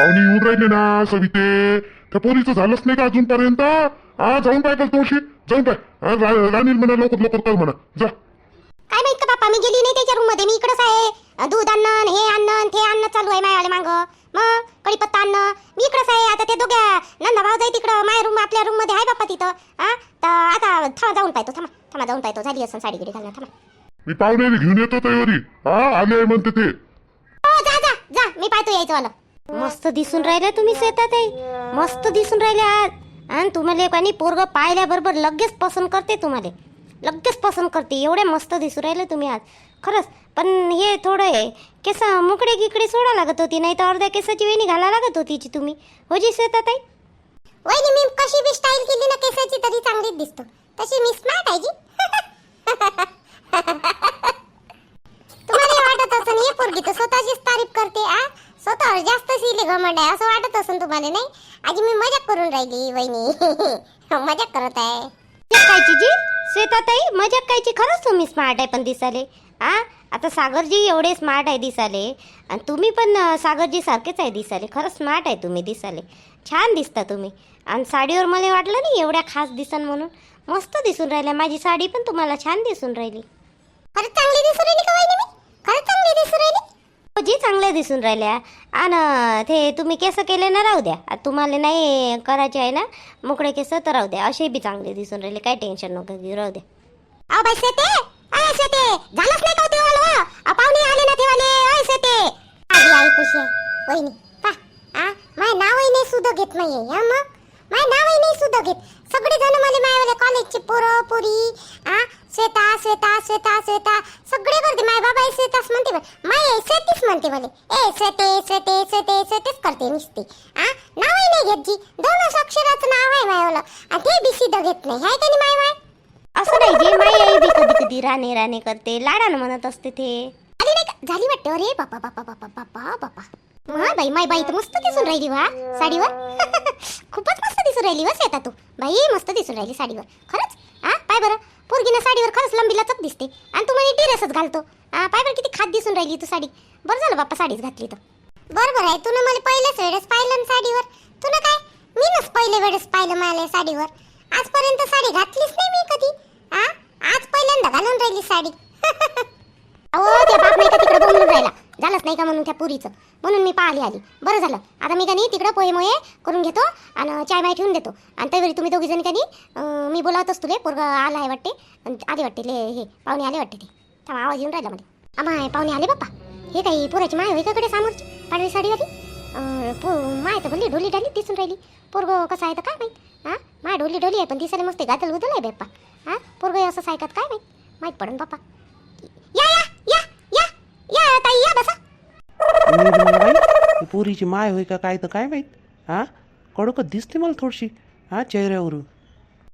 पाहुणे येऊन राहिले ना सविते. त्या पोरीचं झालंच नाही का अजूनपर्यंत? हा जाऊन पाय तुळशी जाऊन पाय. रा- राणील म्हणा लवकर लवकर कर म्हणा. जा. काय माहीत का बाप्पा मी गेली नाही त्याच्या रूममध्ये. मी इकडंच आहे. दूध आणणं हे आणणं ते आणणं चालू आहे मायावाले मांग. मग कढीपत्ता आणणं. मी इकडंच आहे. आता ते दोघ्या नंदा भाऊ जाई तिकडं. माझ्या रूम आपल्या रूममध्ये आहे बाप्पा तिथं. हा तर आता थांबा जाऊन पाहतो थांबा. थांबा जाऊन पाहतो. झाली असं साडी गिडी घालणं. थांबा. मी पाहुणे घेऊन येतो तयारी. हा आले म्हणते ते. हो जा जा जा. मी पाहतो यायचं वाला. मस्त दिसून राहिल्या तुम्ही शेतात मस्त दिसून राहिल्या आज. आणि तुम्हाला कोणी पोरग पाहिल्याबरोबर लगेच पसंत करते तुम्हाला. लगेच पसंत करते. एवढे मस्त दिसून राहिले तुम्ही आज. खरंच. पण हे थोडं आहे केस मुकडे गिकडे सोडा लागत होती नाही तर अर्ध्या केसाची वेणी घाला लागत होती जी तुम्ही. हो जी शेतात आहे वहिनी मी कशी बी स्टाईल केली ना केसाची तरी चांगलीच दिसतो. तशी मी स्मार्ट आहे जी. घमंड आहे असं वाटत असेल तुम्हाला नाही? आजी मी मजाक करून राहिली वहिनी. मजाक करत आहे. जी? श्वेताताई मजाक कायची खरंच तुम्ही स्मार्ट आहे पण दिसाले आ? आता सागरजी एवढे स्मार्ट आहे दिसाले आणि तुम्ही पण सागरजी सारखेच आहे दिसाले खरंच स्मार्ट आहे तुम्ही दिसाले छान दिसता तुम्ही. आणि साडीवर मला वाटलं नाही एवढ्या खास दिसन म्हणून. मस्त दिसून राहिल्या. माझी साडी पण तुम्हाला छान दिसून राहिली. खरंच चांगली दिसून राहिली का मी? खरंच चांगली दिसून राहिली? जी चांगल्या दिसून राहिल्या. आणि ते तुम्ही केस केले ना राहू द्या. तुम्हाला नाही करायचे आहे ना मोकळे केस तर राहू द्या. असे बी चांगले दिसून राहिले. काय टेन्शन नको घेऊ राहू द्या. अहो बाई शेते अय शेते झालंच नाही का ते वालं अ पाहुणे आले ना ते वाले अय शेते आजी आई कशी आहे वहिनी पा. आ माय नावही नाही सुद्धा घेत नाहीये. हा मग? सुद्धा घेत. सगळे जण मला मायवाले कॉलेजचे पोरं पोरी आ श्वेता श्वेता श्वेता श्वेता सगळे करते माय बाबा श्वेताच म्हणते. माय श्वेतीच म्हणते मला ए श्वेते श्वेते श्वेते श्वेतेच करते नुसती. आ नावही नाही घेत जी. दोनच अक्षराचं नाव आहे मायवालं. आणि ते बी सिद्ध घेत नाही. हाय का नाही माय माय असं नाही जे माय आई बी कधी कधी राणे राणे करते. लाडानं म्हणत असते ते. आली नाही का? झाली वाटते अरे बापा बापा बापा बापा बापा. हा बाई माय बाई तर मस्त दिसून राहिली वा साडीवर. दिसून राहिली वा तू. बाई मस्त दिसून राहिली साडीवर. खरंच? हा पाय बरं. पोरगीनं साडीवर खरंच लंबी लचक दिसते. आणि तू म्हणे ड्रेसच घालतो. हा पाय बरं किती खात दिसून राहिली तू साडी. बरं झालं बाप्पा साडीच घातली तर. बरोबर आहे तुला मला पहिल्याच वेळेस पाहिलं साडीवर साडीवर. तुला काय? मी नस पहिले वेळेस पाहिलं मला साडीवर. आजपर्यंत साडी घातलीच नाही मी कधी. हा आज पहिल्यांदा घालून राहिली साडी. अहो त्या बाप नाही का तिकडे बोंबलून राहिला. झालंच नाही का म्हणून त्या पुरीचं? म्हणून मी पाहिली आली. बरं झालं. आता मी कनी तिकडं पोहे मोहे करून घेतो आणि चाय माय ठेवून देतो. आणि त्यावेळी तुम्ही दोघीजण का नाही मी बोलावतच तुले. पोरगा आला आहे वाटते. आणि आले वाटते ले हे पाहुणे आले वाटते ते. थांबा आवाज येऊन राहिला मध्ये आम्हा पाहुणे आले बाप्पा. हे काही पुराची माय होई कडे समोरची? पाडवी साडीवाली? पो माय तर भली ढोली ढाली दिसून राहिली. पोरग कसं आहे तर काय माहीत? हां? माय ढोली ढोली आहे पण दिसायला मस्त गादल उदल आहे बाप्पा. हां? पोरग असं ऐकत काय माहीत? माहीत पडन बाप्पा या या या या या ताई या बसा मी म्हणलं बाई ही पोरीची माय होय का काय तर काय माहीत? हा? कडकच दिसते मला थोडीशी हा चेहऱ्यावरून.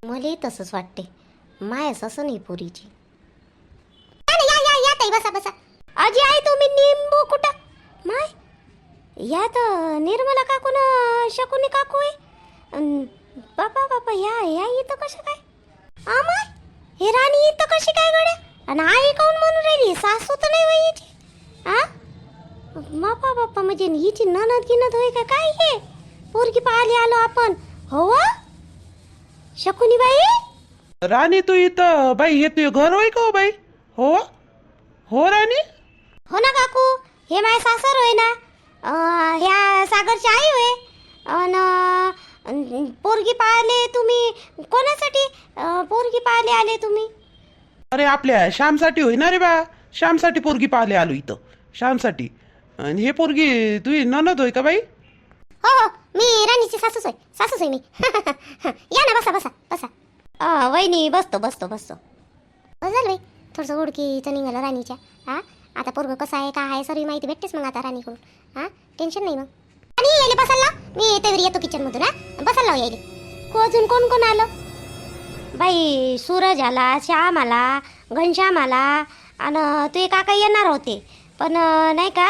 मला तसंच वाटते मायस असं नाही पोरीची. या ना, या या या ताई बसा बसा. आजी आई तुम्ही निंबू कुठं? माय या तर निर्मला काकू ना शकुनी काकू आहे. अन बापा बापा या या इथं कसं काय? आमाय हे राणी इथं कशी काय गड्या? आणि आई काऊन म्हणून राहिली? सासू तर नाही हिची हा बापा बापा म्हणजे हिची ननद गिनत होय का? काय हे? पोरगी पाहिली आलो आपण. हो वा? शकुनी बाई राणी तू इथं. बाई हे तुझं घर होय का हो बाई? हो? हो राणी? हो ना काकू. हे माय सासर होय ना. ह्या सागरची आई होय. अन पोरगी पाहिले तुम्ही कोणासाठी? पोरगी पाहिले आले तुम्ही? अरे आपल्या श्यामसाठी होय ना रे बा. श्यामसाठी पोरगी पाहिले आलो इथं. श्यामसाठी. आणि हे पोरगी तुझी ननद होय का बाई? हो हो मी राणीची सासूस होय. सासूस होय मी. या ना बसा बसा बसा. अं, वहिनी बसतो बसतो बसतो. बस झालं बाई. थोडंसं ओळखीचं निघालं राणीच्या. हा आता पोरग कसं आहे का आहे सर्व माहिती भेटतेच मग आता राणीकडून. हा टेन्शन नाही मग. आणि यायले बसायला मी त्यावर येतो किचन मधून हा बसायला लाव यायले. को अजून कोण कोण आलं? बाई सूरज आला श्याम आला घनश्याम आला. आणि ते काका येणार होते. पण अं, नाही का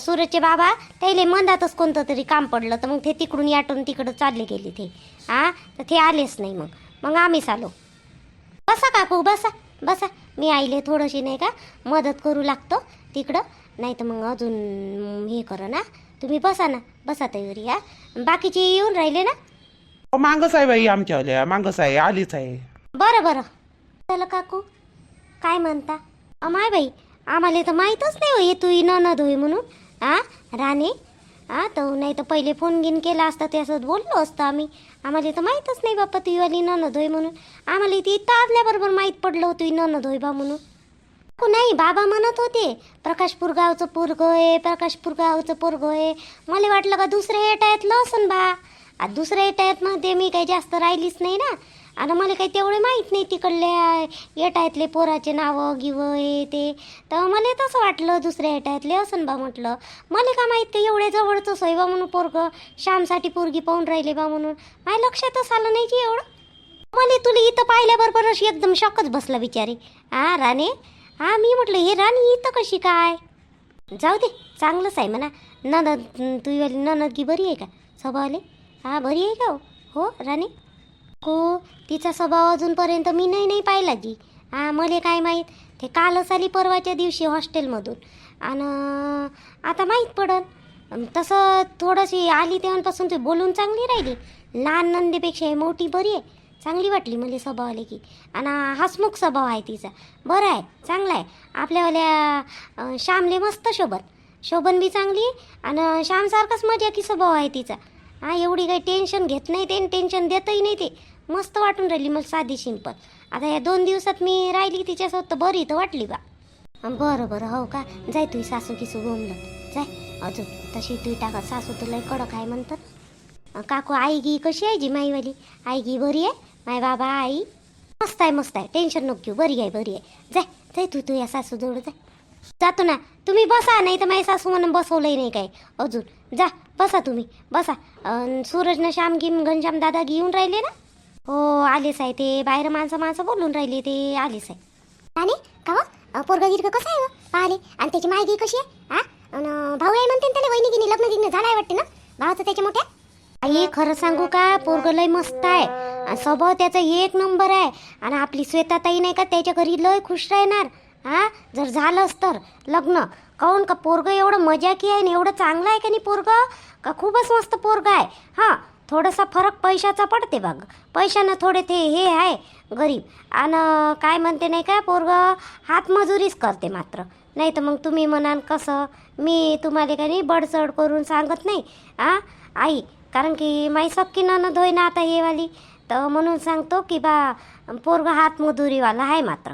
सूरजचे बाबा त्याले मंदातच कोणतं तरी काम पडलं तर मग ते तिकडून याटून तिकडं चालले गेले ते. हां तर ते आलेच नाही मग. मग आम्हीच आलो बसा काकू बसा बसा. मी आईले थोडीशी नाही का मदत करू लागतो तिकडं. नाही तर मग अजून हे कर ना. तुम्ही बसा ना. बसा तयारी हा. बाकीचे येऊन राहिले ना? मागच आहे बाई आमच्यावाल्या मागच आहे आलीच आहे. बरं बरं. चला काकू. काय म्हणता? अमाय बाई आम्हाला तर माहीतच नाही हो हे तू ननद होई म्हणून. आ राणे? आ तर नाही तर पहिले फोन गिन केला असता त्यासोबत बोललो असतं आम्ही. आम्हाला तर माहीतच नाही बाप्पा तू वाली ननद होई म्हणून. आम्हाला ती इथं आजल्याबरोबर माहीत पडलं होतं न ननद होई बा म्हणून. नाही बाबा म्हणत होते प्रकाशपूर गावचं पोरग आहे प्रकाशपूर गावचं पोरग आहे. मला वाटलं का दुसऱ्या एटायतलं असन बा. आता दुसऱ्या एटायतमध्ये मी काही जास्त राहिलीच नाही ना. आणि मला काही तेवढे माहीत नाही तिकडल्या येटायतले पोराचे नावं गिव हे ते. तर मला तसं वाटलं दुसऱ्या येटायतले असं बा म्हटलं. मला का माहीत का एवढे जवळचं सोय बा म्हणून पोरग. श्यामसाठी पोरगी पाहून राहिले बा म्हणून. माझ्या लक्षातच आलं नाही की एवढं. मला तुला इथं पाहिल्याबरोबर अशी एकदम शॉकच बसला बिचारी. हा राणे? हा मी म्हटलं हे राणी इथं कशी काय? जाऊ दे चांगलंच आहे म्हणा. ननद तुझी वाली ननदगी बरी आहे का? स्वभावाले? हा बरी आहे का हो, हो राणी? हो तिचा स्वभाव अजूनपर्यंत मी नाही नाही पाहिला जी. हा मला काय माहीत ते कालच आली परवाच्या दिवशी हॉस्टेलमधून. आणि आता माहीत पडल तसं थोडंशी आली तेव्हापासून ती बोलून चांगली राहिली. लहान नंदीपेक्षा ही मोठी बरी आहे. चांगली वाटली मला स्वभावाला की. आणि हसमुख स्वभाव आहे तिचा. बरं आहे चांगला आहे. आपल्यावाल्या श्यामले मस्त शोभन. शोभन बी चांगली. आणि श्यामसारखाच मजा की स्वभाव आहे तिचा. हा एवढी काही टेन्शन घेत नाही ते टेन्शन देतही नाही ते. मस्त वाटून राहिली मला साधी सिंपल आता या दोन दिवसात मी राहिली तिच्यासोबत तर बरी तर वाटली बा. बरं बरं हो का? जाय तुझी सासू किसू गोमलं जाय. अजून तशी तुझी टाका. सासू तुला कडक आहे म्हणतात. काकू आई गी कशी आहे जी माईवाली? आई गी बरी आहे? माय बाबा आई? मस्त आहे मस्त आहे. टेन्शन नको घेऊ. बरी आहे बरी आहे. जाय जाय तू तू या सासू जवळ जाय. जातो ना. तुम्ही बसा नाही तर माझ्या सासू म्हणून बसवलंही नाही काय अजून जा. बसा तुम्ही बसा. अन् सूरजनं श्याम गिम घनश्याम दादा घेऊन राहिले ना? हो आलेच आहे ते बाहेर माणसं माणसं बोलून राहिले ते आलेच आहे आणि का हो? पोरगा गिरग कसं आहे हो? पाहिले. आणि त्याची मायगी कशी आहे? हा? अन भाऊ आहे म्हणते ना त्याला वहिनी गिनी लग्न गिग्न झालं आहे वाटते ना? भावाचं त्याच्या मोठ्या? आई खरं सांगू का? पोरग लय मस्त आहे. आणि स्वभाव त्याचा एक नंबर आहे. आणि आपली श्वेताताई नाही का त्याच्या घरी लय खुश राहणार. हा? जर झालंच तर लग्न. काऊन का पोरग एवढं मजाकी आहे आणि एवढं चांगलं आहे का नाही पोरग? का खूपच मस्त पोरग आहे. हां थोडासा फरक पैशाचा पडते बघ. पैशानं थोडे ते हे आहे गरीब. आणि काय म्हणते नाही का पोरग? हातमजुरीच करते मात्र. नाही तर मग तुम्ही म्हणाल कसं? मी तुम्हाला काही नाही बडचड करून सांगत नाही. आ? आई कारण की माई सक्की ननद होय ना आता हे वाली? तर म्हणून सांगतो की बा पोरग हातमजुरीवाला आहे मात्र.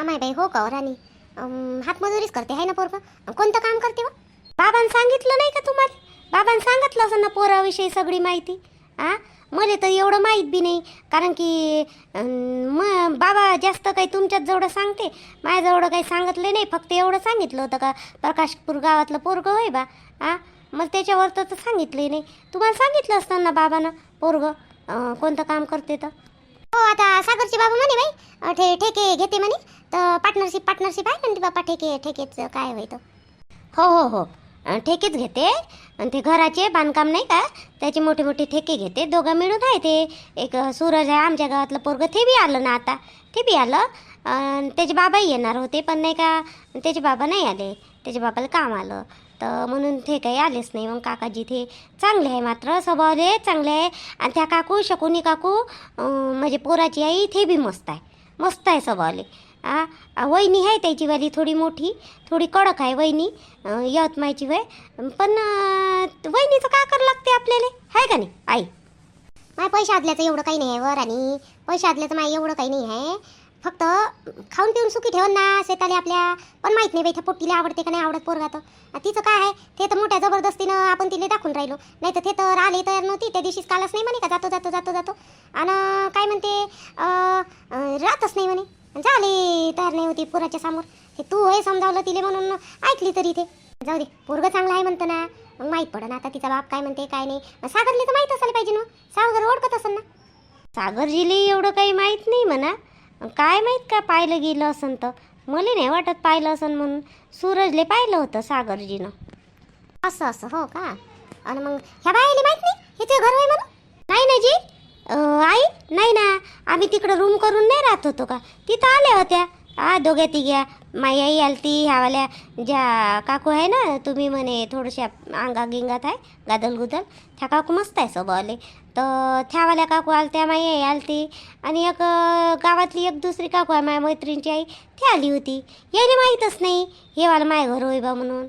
अमाय बाई हो का राणी? हातमजुरीच करते आहे ना पोरग? कोणतं काम करते बाबांनी सांगितलं नाही का तुम्हाला? बाबांनी सांगितलं असं ना पोराविषयी सगळी माहिती. आ? मला तर एवढं माहीत बी नाही. कारण की म बाबा जास्त काही तुमच्याच जवळ सांगते. माझ्याजवळ काही सांगितलं नाही. फक्त एवढं सांगितलं होतं का प्रकाशपूर गावातलं पोरगं होय बा. आ? मग त्याच्यावर तर सांगितलं नाही. तुम्हाला सांगितलं असतं ना बाबानं पोरगं कोणतं काम करते तर? हो आता सागरची बाबा म्हणे बाई ठे ठेके घेते म्हणे. तर पार्टनरशिप पार्टनरशिप आहे म्हणते बाबा ठेके ठेकेच काय होय तो. हो हो हो. ठेकेच घेते. आणि ते घराचे बांधकाम नाही का त्याचे मोठे मोठे ठेके घेते. दोघं मिळून आहे ते एक सूरज आहे आमच्या गावातलं पोरगं ते बी आलं ना आता. ते बी आलं. त्याचे बाबाही येणार होते पण नाही का त्याचे बाबा नाही आले. त्याच्या बाबाला काम आलं. तर म्हणून ते काही आलेच नाही. मग काकाजी ते चांगले आहे मात्र. स्वभावले चांगले आहे. आणि त्या काकू शकुनी काकू म्हणजे पोराची आई ते बी मस्त आहे. मस्त आहे स्वभावले. आ वहिनी आहे त्याची वाली थोडी मोठी थोडी कडक आहे वहिनी यवतमाळची वय. पण वहिनीचं का करावं लागते आपल्याला? आहे का नाही? आई. माय पैसे आदल्याचं एवढं काही नाही आहे वर आणि पैसे आदल्याचं माय एवढं काही नाही आहे. फक्त खाऊन पिऊन सुखी ठेवन ना शेताले आपल्या. पण माहीत नाही बाई त्या पोट्टीला आवडते का नाही आवडत पोरगा तर. तिचं काय आहे? ते तर मोठ्या जबरदस्तीनं आपण तिला दाखवून राहिलो. नाही तर ते तर आले तयार नव्हती त्या दिवशीच कालच नाही म्हणे का? जातो जातो जातो जातो. आणि काय म्हणते? राहतच नाही म्हणे. झाले तयार नाही होती पोराच्या समोर. हे तू हे समजावलं तिले म्हणून ऐकली तरी ते. जाऊ दे पोरगं चांगलं आहे म्हणतं ना. मग माहीत पडन आता तिचा बाप काय म्हणते काय नाही. मग सागरले तर माहीत असायला पाहिजे ना. सागर ओळखत असेल ना. सागरजीले एवढं काही माहीत नाही म्हणा. काय माहीत का पाहिलं गेलं असन तर? मला नाही वाटत पाहिलं असन म्हणून. सूरजले पाहिलं होतं सागरजीनं. असं असं हो का? आणि मग ह्या बायाला माहीत नाही? हिचं घर आहे म्हणून? नाही ना जी? आई? नाही ना. आम्ही तिकडं रूम करून नाही राहत होतो का? तिथं आल्या होत्या. आ दोघ्या तिघ्या. माई आई आलती ह्यावाल्या ज्या काकू आहे ना तुम्ही म्हणे थोडशा अंगा गिंगात आहे गादल गुदल त्या काकू मस्त आहे स्वभावले. तर त्यावाल्या काकू आलत्या माई आई आलती. आणि एक गावातली एक दुसरी काकू आहे माझ्या मैत्रिणीची आई. ती आली होती. याने माहीतच नाही. हे वाला माय घर होई बा म्हणून.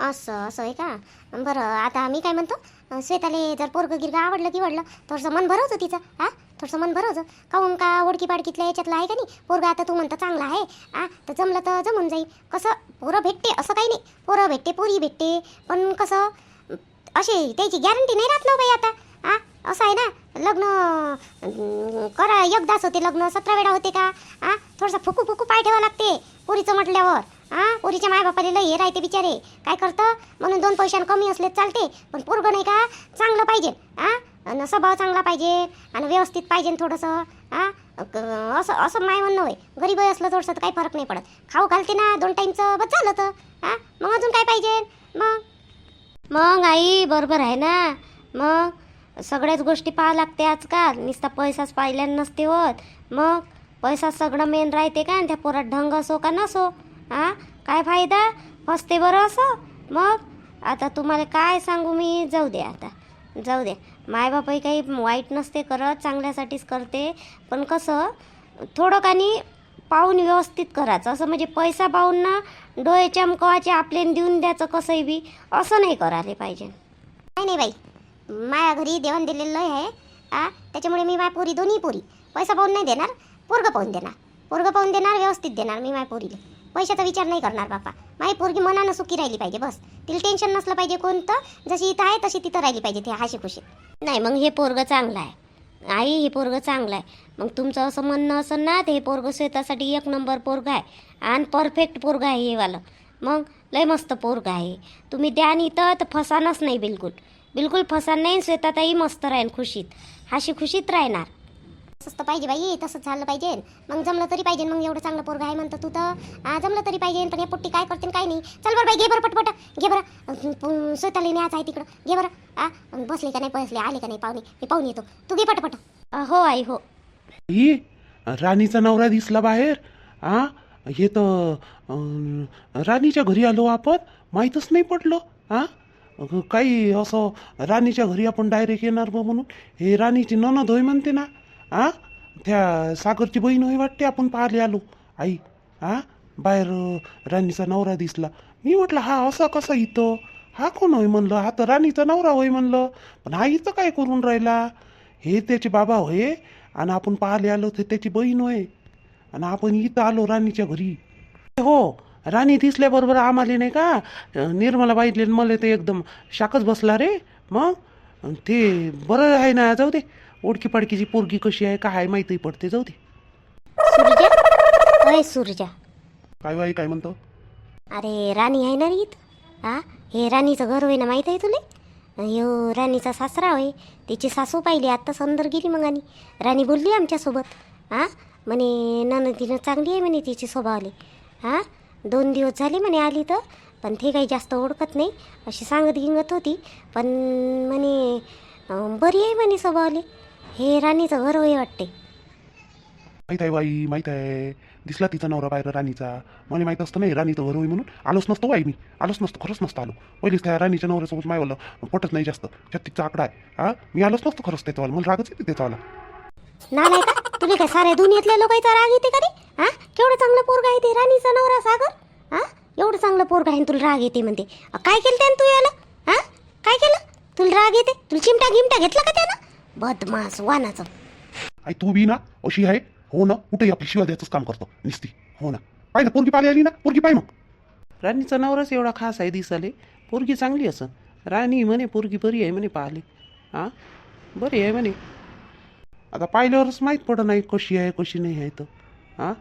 असं असं आहे का? बरं आता आम्ही काय म्हणतो? श्वेताले जर पोरगं गिरगं आवडलं की वडलं थोडंसं मन भरवचं तिचं हा? थोडंसं मन भरवचं काहून का ओळखी पाडकीतल्या याच्यातलं आहे का नाही? पोरगा आता तू म्हणता चांगला आहे आ तर जमलं तर जमून जाईल. कसं पोरं भेटते असं काही नाही. पोरं भेटते पोरी भेटते पण कसं असे त्याची गॅरंटी नाही राहत ना बाई आता आ असं आहे ना लग्न करा एकदाच होते लग्न सतरा वेळा होते का आ थोडंसं फुकू फुकू पाय ठेवा लागते पोरीचं म्हटल्यावर. हा? पोरीच्या मायबापाला लय हे राहते बिचारे. काय करतं? म्हणून दोन पैशानं कमी असले चालते. पण पोरगं नाही का? चांगलं पाहिजे. हा? आणि स्वभाव चांगला पाहिजे. आणि व्यवस्थित पाहिजे थोडंसं. हा? असं असं माय म्हणणं होय. गरीब असलं थोडंसं तर काही फरक नाही पडत. खाऊ घालते ना दोन टाईमचं. बस झालं तर. हा? मग अजून काय पाहिजे? मग? मग आई बरोबर आहे ना? मग? सगळ्याच गोष्टी पाहा लागते आजकाल. नुसता पैसाच पाहिल्यानं नसते होत. मग? पैसा सगळं मेन राहते का? आणि त्या पोरात ढंग असो का नसो? आ काय फायदा? फसते बरं असं? मग? आता तुम्हाला काय सांगू मी? जाऊ दे आता. जाऊ दे. मायबापही काही वाईट नसते करत चांगल्यासाठीच करते. पण कसं थोडं कानी पाहून व्यवस्थित करायचं. असं म्हणजे पैसा पाहून ना डोळे चमकवाचे आपले देऊन द्यायचं कसंही बी. असं नाही करायला पाहिजे. नाही नाही बाई. माया घरी देवण दिलेलं आहे. आ त्याच्यामुळे मी माय पोरी दोन्ही पोरी. पैसा पाहून नाही देणार पोरगं पाहून देणार. पोरगं पाहून देणार व्यवस्थित देणार मी माय पोरीला. पैशाचा विचार नाही करणार बापा. माई पोरगी मनानं सुखी राहिली पाहिजे बस. तिला टेन्शन नसलं पाहिजे कोणतं जशी इथं आहे तशी तिथं राहिली पाहिजे ते हाशी खुशीत नाही मग हे पोरगं चांगलं आहे. आई हे पोरगं चांगलं आहे. मग तुमचं असं म्हणणं असेल ना ते हे पोरगं स्वतःसाठी एक नंबर पोरगं आहे. आणि परफेक्ट पोरगं आहे हे वालं. मग लय मस्त पोरगं आहे. तुम्ही द्यान इथं तर फसानच नाही बिलकुल. बिलकुल फसान नाही स्वतःताही मस्त राहीन खुशीत. हाशी खुशीत राहणार. तसंच तर पाहिजे बाई तसंच झालं पाहिजे. मग जमलं तरी पाहिजे मग एवढं चांगलं पोरगं आहे म्हणतं तू तर. जमलं तरी पाहिजे पण हे पोट्टी काय करते काय नाही. चल बरं बाई घे बरं पटपट. घे बरं. स्वतःला न्यायचं आहे तिकडं. घे बरं. हा बसले का नाही बसले. आले का नाही पाहुणे. मी पाहून येतो. तू घे पटपट. हो आई हो. ही? राणीचा नवरा दिसला बाहेर? आ हे तर राणीच्या घरी आलो आपण? माहीतच नाही पडलं. आ काही असं राणीच्या घरी आपण डायरेक्ट येणार बा म्हणून. हे राणीची ननद होय म्हणते ना. आ? त्या सागरची बहीण होय वाटते आपण पाहिले आलो. आई आ? बाहेर राणीचा नवरा दिसला. मी म्हटलं हा असा कसा इथं? हा कोण होय? म्हणलं हा तर राणीचा नवरा होय म्हणलं. पण हा इथं काय करून राहिला? हे त्याचे बाबा होय आणि आपण पाहिले आलो तर त्याची बहीण होय. आणि आपण इथं आलो राणीच्या घरी. हो राणी दिसल्याबरोबर आम्हाला नाही का? निर्मला बाईतले मला ते एकदम शाकच बसला रे. मग? ते बरं आहे ना जाऊ दे. ओळखी पाडकीची पोरगी कशी आहे काय माहिती पडते जाऊ दे. सुरजा? अय सुरजा. काय बाई काय म्हणतो? अरे राणी आहे ना रे इथं? हा हे राणीचं घर होय ना माहीत आहे तुले? ह्यो राणीचा सासरा होय. तिची सासू पाहिली आत्ता अंदर गेली मग आणि. राणी बोलली आमच्यासोबत. हा म्हणे ननदीनं चांगली आहे म्हणे तिची स्वभावली. हा दोन दिवस झाले म्हणे आली तर पण ते काही जास्त ओळखत नाही. अशी सांगत गिंगत होती. पण म्हणे बरी आहे म्हणे स्वभावली. हे राणीचं घर होय वाटते माहीत आहे बाई माहीत आहे दिसला तिचा नवरा बाहेर राणीचा. मला माहीत असतं नाही राणीचं घर होई म्हणून. आलोच नसतो बाई मी. आलोच नसतो खरंच नसतं आलो. पहिलीच त्या राणीच्या नवऱ्यासोबत मायवलं पटत नाही जास्त. छत्तीचा आकडा आहे. हा? मी आलोच नसतो खरंच त्याच्यावाला मला रागच येते त्याच्यावाला. ना नाही का तुला काय साऱ्या दुनियेतल्या लोकांचा राग येते का रे? हा? केवढं चांगलं पोरग आहे ते राणीचा नवरा सागर? हा? एवढं चांगलं पोरग आहे आणि तुला राग येते म्हणते. काय केलं त्यानं तू याला हा? काय केलं? तुला राग येते? तुला चिमटा गिमटा घेतला का त्यानं? बदमास वानाचं. आई तू बी ना अशी आहे. हो ना कुठेही आपली शिवा द्यायचंच काम करतो. निस्ती. हो ना. पाय ना पोरगी पाली आली ना? पोरगी पाय मग. राणीचा नवराच एवढा खास आहे दिसाले पोरगी चांगली असं. राणी म्हणे पोरगी बरी आहे म्हणे पाहिले हां? बरी आहे म्हणे. आता पाहिल्यावरच माहीत पडत नाही कशी आहे कशी नाही आहे तर. हां?